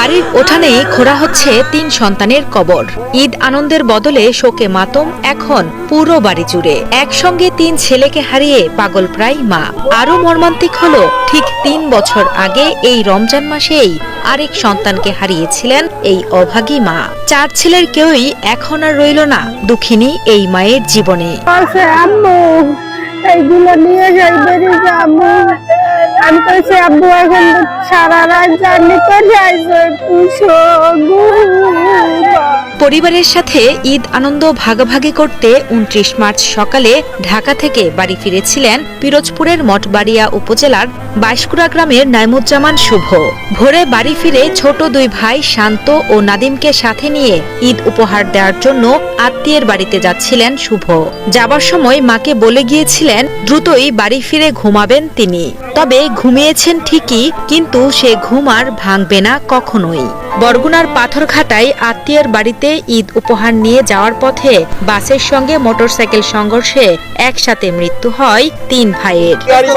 বাড়ির ওঠানেই খোঁড়া হচ্ছে তিন সন্তানের কবর। ঈদ আনন্দের বদলে শোকে মাতম এখন পুরো বাড়ি জুড়ে। একসঙ্গে তিন ছেলেকে হারিয়ে পাগল প্রায় মা। আরও মর্মান্তিক হলো, ঠিক তিন বছর আগে এই রমজান মাসেই আরেক সন্তানকে হারিয়েছিলেন এই অভাগী মা। চার ছেলের কেউই এখন আর রইল না, দুঃখিনী এই মায়ের জীবনে। এইগুলো নিয়ে যাই, বেরিয়ে আমি কইছি আব্বু এখন সারা রাত জার্নি করে আইসো পুষো পরিবারের সাথে ঈদ আনন্দ ভাগাভাগি করতে উনত্রিশ মার্চ সকালে ঢাকা থেকে বাড়ি ফিরেছিলেন পিরোজপুরের মঠবাড়িয়া উপজেলার বাইশকুড়া গ্রামের নাইমুজ্জামান শুভ। ভোরে বাড়ি ফিরে ছোট দুই ভাই শান্ত ও নাদিমকে সাথে নিয়ে ঈদ উপহার দেওয়ার জন্য আত্মীয়ের বাড়িতে যাচ্ছিলেন শুভ। যাবার সময় মাকে বলে গিয়েছিলেন, দ্রুতই বাড়ি ফিরে ঘুমাবেন তিনি। তবে ঘুমিয়েছেন ঠিকই, কিন্তু সে ঘুম আর ভাঙবে না কখনোই। বরগুনার পাথরঘাটায় আত্মীয়ের বাড়িতে ঈদ উপহার নিয়ে যাওয়ার পথে বাসের সঙ্গে মোটরসাইকেল সংঘর্ষে একসাথে মৃত্যু হয় তিন ভাইয়ের।